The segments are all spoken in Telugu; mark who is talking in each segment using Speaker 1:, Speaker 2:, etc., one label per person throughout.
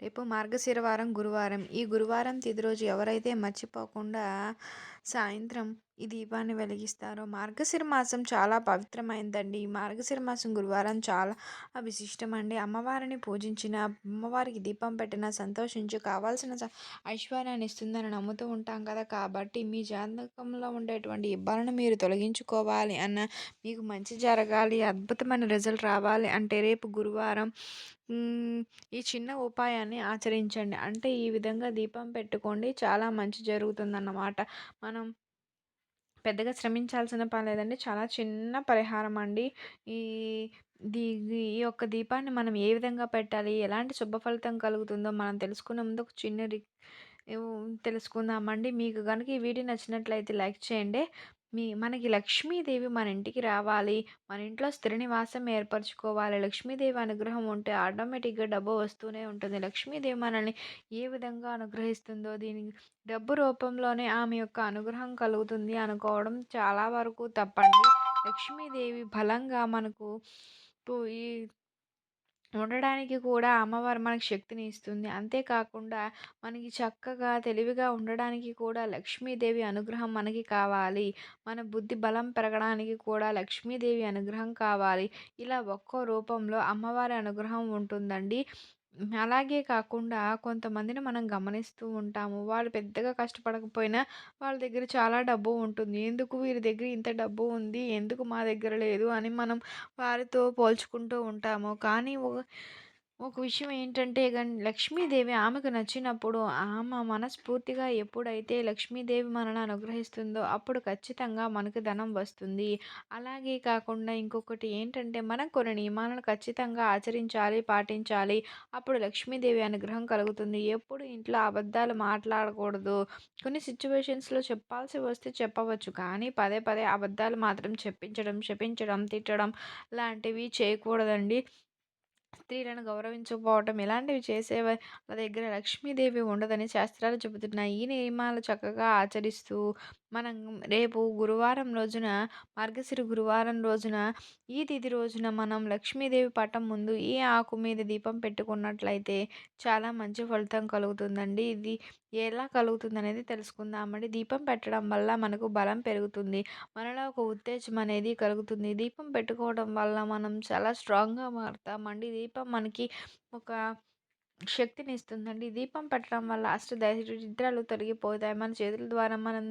Speaker 1: రేపు మార్గశిర వారం గురువారం. ఈ గురువారం తిథి రోజు ఎవరైతే మర్చిపోకుండా సాయంత్రం ఈ దీపాన్ని వెలిగిస్తారు. మార్గశిర మాసం చాలా పవిత్రమైందండి. ఈ మార్గశిర మాసం గురువారం చాలా విశిష్టమండి అమ్మవారిని పూజించిన అమ్మవారికి దీపం పెట్టిన సంతోషించి కావాల్సిన ఐశ్వర్యాన్ని ఇస్తుందని నమ్ముతూ ఉంటాం కదా. కాబట్టి మీ జాతకంలో ఉండేటువంటి ఇబ్బందులను మీరు తొలగించుకోవాలి అన్న మీకు మంచి జరగాలి అద్భుతమైన రిజల్ట్ రావాలి అంటే రేపు గురువారం ఈ చిన్న ఉపాయాన్ని ఆచరించండి. అంటే ఈ విధంగా దీపం పెట్టుకోండి చాలా మంచి జరుగుతుందన్నమాట. మనం మనం పెద్దగా శ్రమించాల్సిన పని లేదండి. చాలా చిన్న పరిహారం అండి. ఈ దీ ఈ యొక్క దీపాన్ని మనం ఏ విధంగా పెట్టాలి? ఎలాంటి శుభ ఫలితం కలుగుతుందో మనం తెలుసుకునే ముందు ఒక చిన్న రి తెలుసుకుందామండి. మీకు కనుక ఈ వీడియో నచ్చినట్లయితే లైక్ చేయండి. మీ మనకి లక్ష్మీదేవి మన ఇంటికి రావాలి. మన ఇంట్లో స్థిర నివాసం ఏర్పరచుకోవాలి. లక్ష్మీదేవి అనుగ్రహం ఉంటే ఆటోమేటిక్గా డబ్బు వస్తూనే ఉంటుంది. లక్ష్మీదేవి మనల్ని ఏ విధంగా అనుగ్రహిస్తుందో దీనికి డబ్బు రూపంలోనే ఆమె యొక్క అనుగ్రహం కలుగుతుంది అనుకోవడం చాలా వరకు తప్పండి. లక్ష్మీదేవి బలంగా మనకు ఈ ఉండడానికి కూడా అమ్మవారు మనకి శక్తిని ఇస్తుంది. అంతేకాకుండా మనకి చక్కగా తెలివిగా ఉండడానికి కూడా లక్ష్మీదేవి అనుగ్రహం మనకి కావాలి. మన బుద్ధి బలం పెరగడానికి కూడా లక్ష్మీదేవి అనుగ్రహం కావాలి. ఇలా ఒక్కో రూపంలో అమ్మవారి అనుగ్రహం ఉంటుందండి. అలాగే కాకుండా కొంతమందిని మనం గమనిస్తూ ఉంటాము. వాళ్ళు పెద్దగా కష్టపడకపోయినా వాళ్ళ దగ్గర చాలా డబ్బు ఉంటుంది. ఎందుకు వీరి దగ్గర ఇంత డబ్బు ఉంది? ఎందుకు మా దగ్గర లేదు? అని మనం వారితో పోల్చుకుంటూ ఉంటాము. కానీ ఒక విషయం ఏంటంటే లక్ష్మీదేవి ఆమెకు నచ్చినప్పుడు ఆమె మనస్ఫూర్తిగా ఎప్పుడైతే లక్ష్మీదేవి మనల్ని అనుగ్రహిస్తుందో అప్పుడు ఖచ్చితంగా మనకు ధనం వస్తుంది. అలాగే కాకుండా ఇంకొకటి ఏంటంటే మనం కొన్ని నియమాలను ఖచ్చితంగా ఆచరించాలి పాటించాలి. అప్పుడు లక్ష్మీదేవి అనుగ్రహం కలుగుతుంది. ఎప్పుడు ఇంట్లో అబద్ధాలు మాట్లాడకూడదు. కొన్ని సిచ్యువేషన్స్లో చెప్పాల్సి వస్తే చెప్పవచ్చు. కానీ పదే పదే అబద్ధాలు మాత్రం చెప్పించడం చెప్పించడం తిట్టడం లాంటివి చేయకూడదండి. స్త్రీలను గౌరవించకపోవటం ఇలాంటివి చేసే వాళ్ళ దగ్గర లక్ష్మీదేవి ఉండదని శాస్త్రాలు చెబుతున్నాయి. ఈ నియమాలు చక్కగా ఆచరిస్తూ మనం రేపు గురువారం రోజున మార్గశిర గురువారం రోజున ఈ తిథి రోజున మనం లక్ష్మీదేవి పటం ముందు ఈ ఆకు మీద దీపం పెట్టుకున్నట్లయితే చాలా మంచి ఫలితం కలుగుతుందండి. ఇది ఎలా కలుగుతుంది అనేది తెలుసుకుందామండి దీపం పెట్టడం వల్ల మనకు బలం పెరుగుతుంది. మనలో ఒక ఉత్తేజం అనేది కలుగుతుంది. దీపం పెట్టుకోవడం వల్ల మనం చాలా స్ట్రాంగ్గా మారుతామండి. దీపం మనకి ఒక శక్తిని ఇస్తుందండి దీపం పెట్టడం వల్ల అష్ట దరిద్రాలు తొలగిపోతాయి. మన చేతుల ద్వారా మనం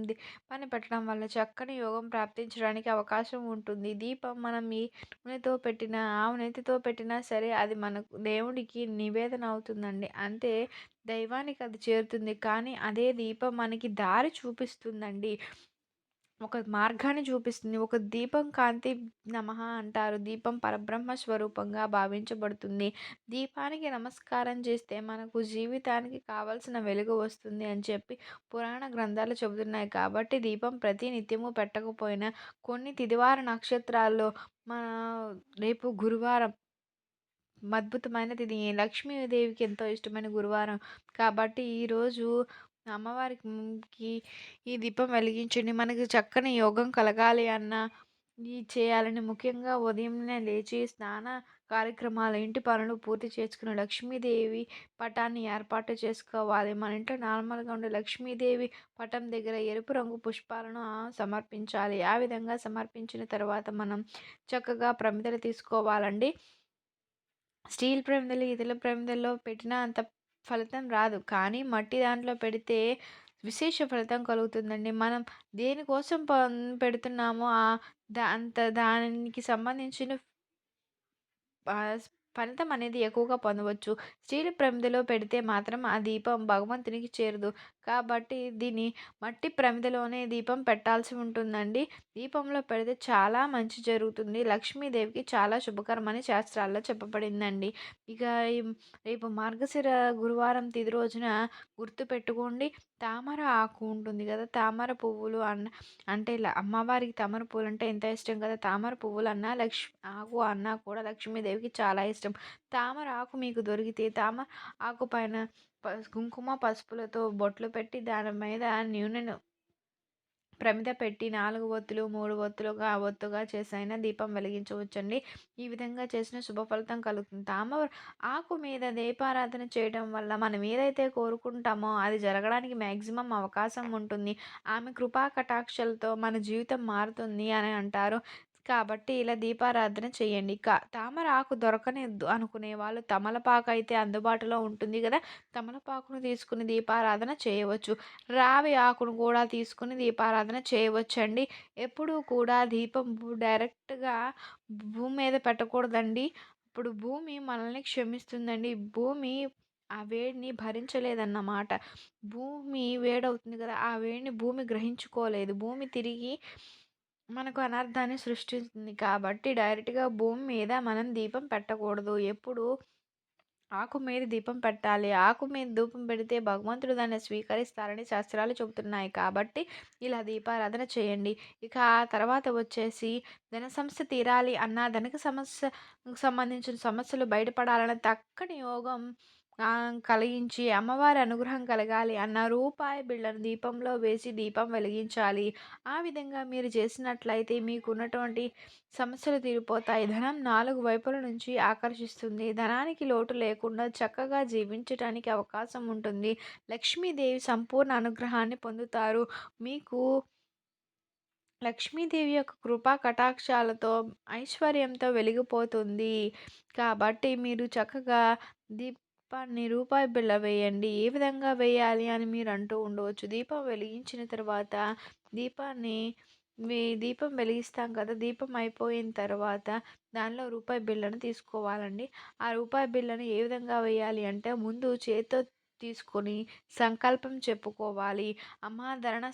Speaker 1: పని పెట్టడం వల్ల చక్కని యోగం ప్రాప్తించడానికి అవకాశం ఉంటుంది. దీపం మనం ఈ నూనెతో పెట్టిన ఆవు నెత్తితో పెట్టినా సరే అది మనకు దేవుడికి నివేదన అవుతుందండి. అంతే దైవానికి అది చేరుతుంది. కానీ అదే దీపం మనకి దారి చూపిస్తుందండి. ఒక మార్గాన్ని చూపిస్తుంది. ఒక దీపం కాంతి నమః అంటారు. దీపం పరబ్రహ్మ స్వరూపంగా భావించబడుతుంది. దీపానికి నమస్కారం చేస్తే మనకు జీవితానికి కావలసిన వెలుగు వస్తుంది అని చెప్పి పురాణ గ్రంథాలు చెబుతున్నాయి. కాబట్టి దీపం ప్రతి నిత్యము పెట్టకపోయినా కొన్ని తిదివార నక్షత్రాల్లో మన రేపు గురువారం అద్భుతమైనది లక్ష్మీదేవికి ఎంతో ఇష్టమైన గురువారం. కాబట్టి ఈరోజు అమ్మవారికి ఈ దీపం వెలిగించండి. మనకి చక్కని యోగం కలగాలి అన్న ఈ చేయాలని ముఖ్యంగా ఉదయంనే లేచి స్నాన కార్యక్రమాలు ఇంటి పనులు పూర్తి చేసుకుని లక్ష్మీదేవి పటాన్ని ఏర్పాటు చేసుకోవాలి. మన ఇంట్లో నార్మల్గా ఉండే లక్ష్మీదేవి పటం దగ్గర ఎరుపు రంగు పుష్పాలను సమర్పించాలి. ఆ విధంగా సమర్పించిన తర్వాత మనం చక్కగా ప్రమిదలు తీసుకోవాలండి. స్టీల్ ప్రమిదలు ఇతర ప్రమిదల్లో పెట్టిన అంత ఫలితం రాదు. కానీ మట్టి దాంట్లో పెడితే విశేష ఫలితం కలుగుతుందండి. మనం దేనికోసం పెడుతున్నామో దా అంత దానికి సంబంధించిన ఫలితం అనేది ఎక్కువగా పొందవచ్చు. స్టీల్ ప్రమిదలో పెడితే మాత్రం ఆ దీపం భగవంతునికి చేరదు. కాబట్టి దీన్ని మట్టి ప్రమిదలోనే దీపం పెట్టాల్సి ఉంటుందండి. దీపంలో పెడితే చాలా మంచి జరుగుతుంది. లక్ష్మీదేవికి చాలా శుభకరమని శాస్త్రాల్లో చెప్పబడిందండి. ఇక రేపు మార్గశిర గురువారం తిది రోజున గుర్తుపెట్టుకోండి తామర ఆకు ఉంటుంది కదా తామర పువ్వులు అన్న అంటే ఇలా అమ్మవారికి తామర పువ్వులు అంటే ఎంత ఇష్టం కదా తామర పువ్వులు అన్నా లక్ష్మి ఆకు అన్నా కూడా లక్ష్మీదేవికి చాలా ఇష్టం. తామర ఆకు మీకు దొరికితే తామర ఆకు పైన కుంకుమ పసుపులతో బొట్లు పెట్టి దాని మీద నూనెను ప్రమిద పెట్టి నాలుగు ఒత్తులు, మూడు ఒత్తులుగా ఒత్తుగా చేసైనా దీపం వెలిగించవచ్చండి. ఈ విధంగా చేసిన శుభ ఫలితం కలుగుతుంది. తామర ఆకు మీద దీపారాధన చేయడం వల్ల మనం ఏదైతే కోరుకుంటామో అది జరగడానికి మ్యాక్సిమం అవకాశం ఉంటుంది. ఆమె కృపా కటాక్షలతో మన జీవితం మారుతుంది అని అంటారు. కాబట్టి ఇలా దీపారాధన చేయండి. కా తామర ఆకు దొరకలేదు అనుకునే వాళ్ళు తమలపాకు అయితే అందుబాటులో ఉంటుంది కదా తమలపాకును తీసుకుని దీపారాధన చేయవచ్చు. రావి ఆకును కూడా తీసుకొని దీపారాధన చేయవచ్చండి. ఎప్పుడూ కూడా దీపం డైరెక్ట్‌గా భూమి మీద పెట్టకూడదండి. ఇప్పుడు భూమి మనల్ని క్షమిస్తుందండి. భూమి ఆ వేడిని భరించలేదన్నమాట. భూమి వేడవుతుంది కదా! ఆ వేడిని భూమి గ్రహించుకోలేదు. భూమి తిరిగి మనకు అనర్థాన్ని సృష్టిస్తుంది. కాబట్టి డైరెక్ట్‌గా భూమి మీద మనం దీపం పెట్టకూడదు. ఎప్పుడు ఆకు మీద దీపం పెట్టాలి. ఆకు మీద ధూపం పెడితే భగవంతుడు దాన్ని స్వీకరిస్తారని శాస్త్రాలు చెబుతున్నాయి. కాబట్టి ఇలా దీపారాధన చేయండి. ఇక ఆ తర్వాత వచ్చేసి ధన సమస్య తీరాలి అన్నా, ధనిక సమస్య సంబంధించిన సమస్యలు బయటపడాలన్న చక్కని యోగం కలిగించి అమ్మవారి అనుగ్రహం కలగాలి అన్న రూపాయి బిళ్ళను దీపంలో వేసి దీపం వెలిగించాలి. ఆ విధంగా మీరు చేసినట్లయితే మీకున్నటువంటి సమస్యలు తీరిపోతాయి. ధనం నాలుగు వైపుల నుంచి ఆకర్షిస్తుంది. ధనానికి లోటు లేకుండా చక్కగా జీవించటానికి అవకాశం ఉంటుంది. లక్ష్మీదేవి సంపూర్ణ అనుగ్రహాన్ని పొందుతారు. మీకు లక్ష్మీదేవి యొక్క కృపా కటాక్షాలతో ఐశ్వర్యంతో వెలిగిపోతుంది. కాబట్టి మీరు చక్కగా దీప్ దీపాన్ని రూపాయి బిళ్ళ వేయండి. ఏ విధంగా వేయాలి అని మీరు అంటూ ఉండవచ్చు. దీపం వెలిగించిన తర్వాత దీపాన్ని దీపం వెలిగిస్తాం కదా! దీపం అయిపోయిన తర్వాత దానిలో రూపాయి బిళ్ళను తీసుకోవాలండి. ఆ రూపాయి బిళ్ళను ఏ విధంగా వేయాలి అంటే ముందు చేత్తో తీసుకొని సంకల్పం చెప్పుకోవాలి. అమ్మా ధరణ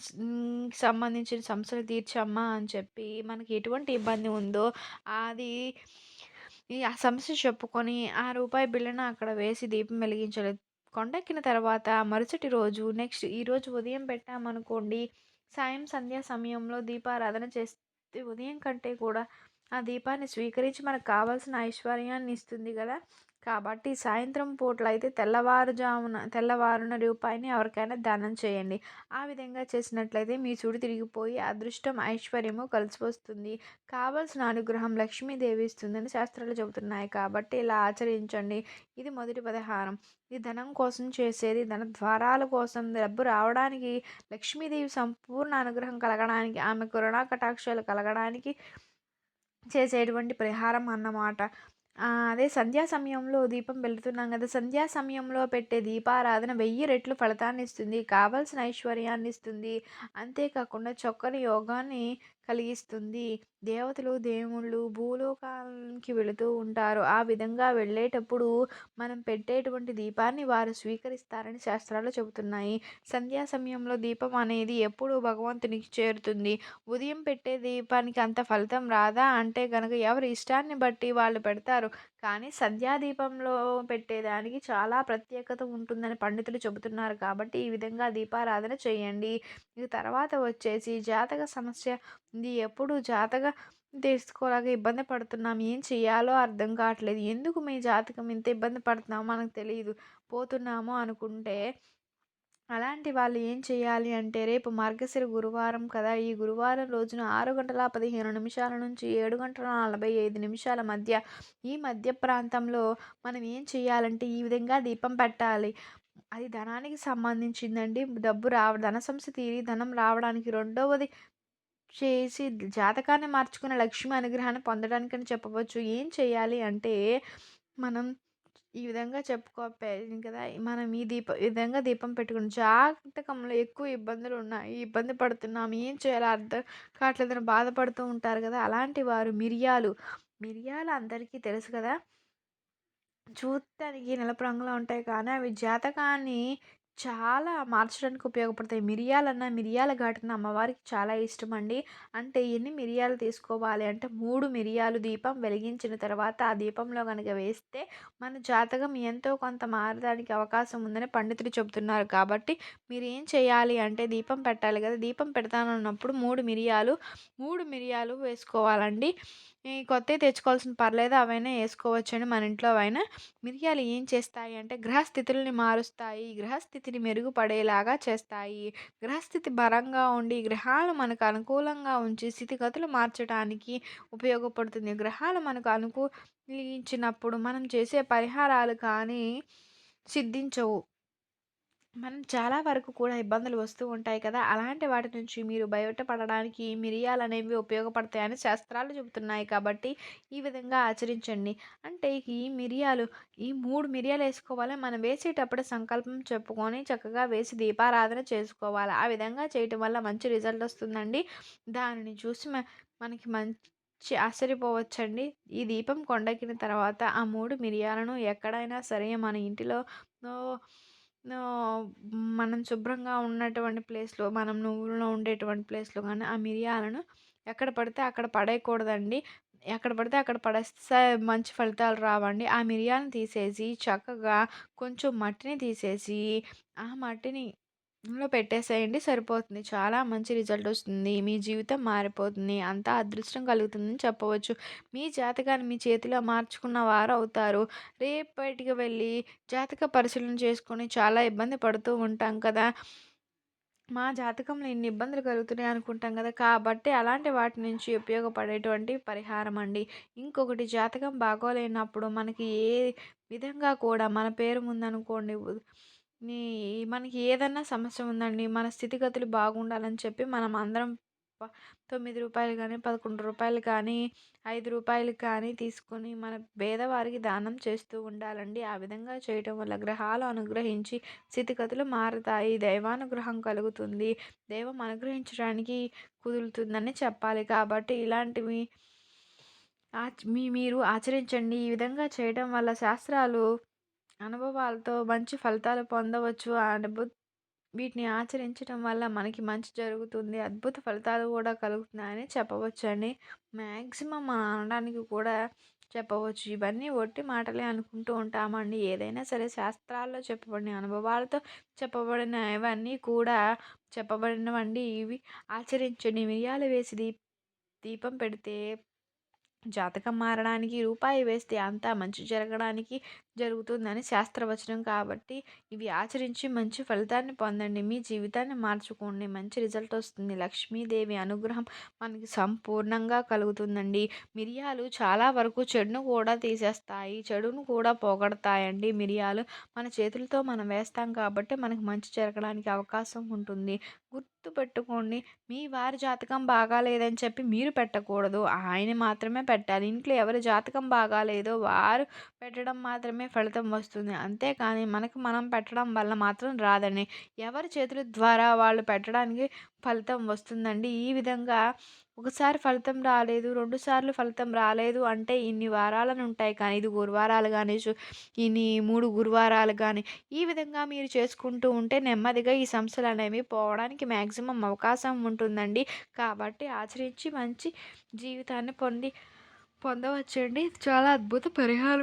Speaker 1: సంబంధించిన సమస్యలు తీర్చమ్మా అని చెప్పి మనకి ఎటువంటి ఇబ్బంది ఉందో అది ఈ ఆ సమస్య చెప్పుకొని ఆ రూపాయి బిళ్ళను అక్కడ వేసి దీపం వెలిగించాలి. కొండెక్కిన తర్వాత మరుసటి రోజు నెక్స్ట్ ఈరోజు ఉదయం పెట్టామనుకోండి, సాయం సంధ్యా సమయంలో దీపారాధన చేస్తే ఉదయం కంటే కూడా ఆ దీపాన్ని స్వీకరించి మనకు కావాల్సిన ఐశ్వర్యాన్ని ఇస్తుంది కదా కాబట్టి సాయంత్రం పూటలైతే తెల్లవారుజామున తెల్లవారున రూపాయిని ఎవరికైనా దానం చేయండి. ఆ విధంగా చేసినట్లయితే మీ చూడు తిరిగిపోయి అదృష్టం, ఐశ్వర్యము కలిసి వస్తుంది. కావలసిన అనుగ్రహం లక్ష్మీదేవి ఇస్తుందని శాస్త్రాలు చెబుతున్నాయి. కాబట్టి ఇలా ఆచరించండి. ఇది మొదటి పరిహారం. ఇది ధనం కోసం చేసేది. ధన ద్వారాల కోసం డబ్బు రావడానికి లక్ష్మీదేవి సంపూర్ణ అనుగ్రహం కలగడానికి ఆమె కరుణా కటాక్షాలు కలగడానికి చేసేటువంటి పరిహారం అన్నమాట. అదే సంధ్యా సమయంలో దీపం వెలుగుతున్నాం గదా! సంధ్యా సమయంలో పెట్టే దీపారాధన 1000 రెట్లు ఫలితాన్నిస్తుంది. కావాల్సిన ఐశ్వర్యాన్నిస్తుంది. అంతేకాకుండా చక్కని యోగాన్ని కలిగిస్తుంది. దేవతలు, దేవుళ్ళు భూలోకానికి వెళుతూ ఉంటారు. ఆ విధంగా వెళ్ళేటప్పుడు మనం పెట్టేటువంటి దీపాన్ని వారు స్వీకరిస్తారని శాస్త్రాలు చెబుతున్నాయి. సంధ్యా సమయంలో దీపం అనేది ఎప్పుడు భగవంతునికి చేరుతుంది. ఉదయం పెట్టే దీపానికి అంత ఫలితం రాదా అంటే గనక ఎవరి ఇష్టాన్ని బట్టి వాళ్ళు పెడతారు. కానీ సంధ్యాదీపంలో పెట్టేదానికి చాలా ప్రత్యేకత ఉంటుందని పండితులు చెబుతున్నారు. కాబట్టి ఈ విధంగా దీపారాధన చేయండి. ఇక తర్వాత వచ్చేసి జాతక సమస్య ఉంది. ఎప్పుడు జాతక తెలుసుకోలేక ఇబ్బంది పడుతున్నాం. ఏం చేయాలో అర్థం కావట్లేదు. ఎందుకు మీ జాతకం ఇంత ఇబ్బంది పడుతున్నామో మనకు తెలియదు పోతున్నాము అనుకుంటే అలాంటి వాళ్ళు ఏం చేయాలి అంటే రేపు మార్గశిర గురువారం కదా! ఈ గురువారం రోజున ఆరు గంటల 15 నిమిషాల నుంచి ఏడు గంటల 45 నిమిషాల మధ్య ఈ మధ్య ప్రాంతంలో మనం ఏం చేయాలంటే ఈ విధంగా దీపం పెట్టాలి. అది ధనానికి సంబంధించిందండి. డబ్బు రావ ధన సంస్థ తీరి ధనం రావడానికి రెండవది చేసి జాతకాన్ని మార్చుకున్న లక్ష్మి అనుగ్రహాన్ని పొందడానికని చెప్పవచ్చు. ఏం చేయాలి అంటే మనం ఈ విధంగా చెప్పుకోపోయింది కదా! మనం ఈ దీప ఈ విధంగా దీపం పెట్టుకుని జాతకంలో ఎక్కువ ఇబ్బందులు ఉన్నాయి. ఇబ్బంది పడుతున్నాం. ఏం చేయాలో అర్థం కావట్లేదని బాధపడుతూ ఉంటారు కదా! అలాంటి వారు మిరియాలు, మిరియాలు అందరికీ తెలుసు కదా! చూడటానికి నలుపు రంగులో ఉంటాయి కానీ అవి జాతకాన్ని చాలా మార్చడానికి ఉపయోగపడతాయి. మిరియాలన్న మిరియాల ఘాటన అమ్మవారికి చాలా ఇష్టం అండి అంటే ఎన్ని మిరియాలు తీసుకోవాలి అంటే మూడు మిరియాలు దీపం వెలిగించిన తర్వాత ఆ దీపంలో కనుక వేస్తే మన జాతకం ఎంతో కొంత మారడానికి అవకాశం ఉందని పండితులు చెబుతున్నారు. కాబట్టి మీరేం చేయాలి అంటే దీపం పెట్టాలి కదా! దీపం పెడతానన్నప్పుడు మూడు మిరియాలు, మూడు మిరియాలు వేసుకోవాలండి. ఈ కొత్తవి తెచ్చుకోవాల్సిన పర్లేదు అవైనా వేసుకోవచ్చండి మన ఇంట్లో అయినా మిరియాలు ఏం చేస్తాయి అంటే గ్రహస్థితుల్ని మారుస్తాయి గ్రహస్థితిని మెరుగుపడేలాగా చేస్తాయి. గ్రహస్థితి బలంగా ఉండి గ్రహాలు మనకు అనుకూలంగా ఉంచి స్థితిగతులు మార్చడానికి ఉపయోగపడుతుంది. గ్రహాలు మనకు అనుకూలించినప్పుడు మనం చేసే పరిహారాలు కానీ సిద్ధించవు. మనం చాలా వరకు కూడా ఇబ్బందులు వస్తూ ఉంటాయి కదా! అలాంటి వాటి నుంచి మీరు బయటపడడానికి మిరియాలు అనేవి ఉపయోగపడతాయని శాస్త్రాలు చెబుతున్నాయి కాబట్టి ఈ విధంగా ఆచరించండి. అంటే ఈ మిరియాలు ఈ మూడు మిరియాలు వేసుకోవాలి. మనం వేసేటప్పుడు సంకల్పం చెప్పుకొని చక్కగా వేసి దీపారాధన చేసుకోవాలి. ఆ విధంగా చేయటం వల్ల మంచి రిజల్ట్ వస్తుందండి. దానిని చూసి మనకి మంచి ఆశ్చర్యపోవచ్చండి. ఈ దీపం కొండెక్కిన తర్వాత ఆ మూడు మిరియాలను ఎక్కడైనా సరే మన ఇంటిలో మనం శుభ్రంగా ఉన్నటువంటి ప్లేస్లో మనం నువ్వుల్లో ఉండేటువంటి ప్లేస్లో కానీ ఆ మిరియాలను ఎక్కడ పడితే అక్కడ పడేయకూడదండి. ఎక్కడ పడితే అక్కడ పడేస్తే మంచి ఫలితాలు రావండి. ఆ మిరియాలను తీసేసి చక్కగా కొంచెం మట్టిని తీసేసి ఆ మట్టిని లో పెట్టేసేయండి సరిపోతుంది. చాలా మంచి రిజల్ట్ వస్తుంది. మీ జీవితం మారిపోతుంది. అంతా అదృష్టం కలుగుతుందని చెప్పవచ్చు. మీ జాతకాన్ని మీ చేతిలో మార్చుకున్న వారు అవుతారు. రేపటికి వెళ్ళి జాతక పరిశీలన చేసుకొని చాలా ఇబ్బంది పడుతూ ఉంటాం కదా! మా జాతకంలో ఇన్ని ఇబ్బందులు కలుగుతున్నాయి అనుకుంటాం కదా! కాబట్టి అలాంటి వాటి నుంచి ఉపయోగపడేటువంటి పరిహారం అండి. ఇంకొకటి జాతకం బాగోలేనప్పుడు మనకి ఏ విధంగా కూడా మన పేరు ముందనుకోండి నీ మనకి ఏదన్నా సమస్య ఉందండి మన స్థితిగతులు బాగుండాలని చెప్పి మనం అందరం తొమ్మిది రూపాయలు కానీ పదకొండు రూపాయలు కానీ ఐదు రూపాయలు కానీ తీసుకొని మన పేదవారికి దానం చేస్తూ ఉండాలండి. ఆ విధంగా చేయటం వల్ల గ్రహాలు అనుగ్రహించి స్థితిగతులు మారుతాయి. దైవానుగ్రహం కలుగుతుంది. దైవం అనుగ్రహించడానికి కుదురుతుందని చెప్పాలి. కాబట్టి ఇలాంటివి మీ మీరు ఆచరించండి. ఈ విధంగా చేయడం వల్ల శాస్త్రాలు అనుభవాలతో మంచి ఫలితాలు పొందవచ్చు. అనుభూ వీటిని ఆచరించడం వల్ల మనకి మంచి జరుగుతుంది. అద్భుత ఫలితాలు కూడా కలుగుతున్నాయని చెప్పవచ్చండి. మ్యాక్సిమం మనం అనడానికి కూడా చెప్పవచ్చు. ఇవన్నీ ఒట్టి మాటలే అనుకుంటూ ఉంటామండి. ఏదైనా సరే శాస్త్రాల్లో చెప్పబడిన అనుభవాలతో చెప్పబడిన ఇవన్నీ కూడా చెప్పబడినవండి. ఇవి ఆచరించండి. మిరియాలు వేసి దీపం పెడితే జాతకం మారడానికి రూపాయి వేస్తే అంతా మంచి జరగడానికి జరుగుతుందని శాస్త్రవచనం కాబట్టి ఇవి ఆచరించి మంచి ఫలితాన్ని పొందండి. మీ జీవితాన్ని మార్చుకోండి. మంచి రిజల్ట్ వస్తుంది. లక్ష్మీదేవి అనుగ్రహం మనకి సంపూర్ణంగా కలుగుతుందండి. మిరియాలు చాలా వరకు చెడును కూడా తీసేస్తాయి. చెడును కూడా పోగొడతాయండి. మిరియాలు మన చేతులతో మనం వేస్తాం కాబట్టి మనకు మంచి జరగడానికి అవకాశం ఉంటుంది. గుర్తుపెట్టుకోండి మీ వారి జాతకం బాగాలేదని చెప్పి మీరు పెట్టకూడదు. ఆయన మాత్రమే పెట్టాలి. ఇంట్లో ఎవరి జాతకం బాగాలేదో వారు పెట్టడం మాత్రమే ఫలితం వస్తుంది. అంతేకాని మనకు మనం పెట్టడం వల్ల మాత్రం రాదండి. ఎవరి చేతుల ద్వారా వాళ్ళు పెట్టడానికి ఫలితం వస్తుందండి. ఈ విధంగా ఒకసారి ఫలితం రాలేదు రెండు సార్లు ఫలితం రాలేదు అంటే ఇన్ని వారాలను ఉంటాయి కానీ ఇది గురువారాలు కానీ ఇన్ని మూడు గురువారాలు కానీ ఈ విధంగా మీరు చేసుకుంటూ ఉంటే నెమ్మదిగా ఈ సమస్యలు అనేవి పోవడానికి మ్యాక్సిమం అవకాశం ఉంటుందండి. కాబట్టి ఆచరించి మంచి జీవితాన్ని పొంది పొందవచ్చండి. చాలా అద్భుత పరిహారం.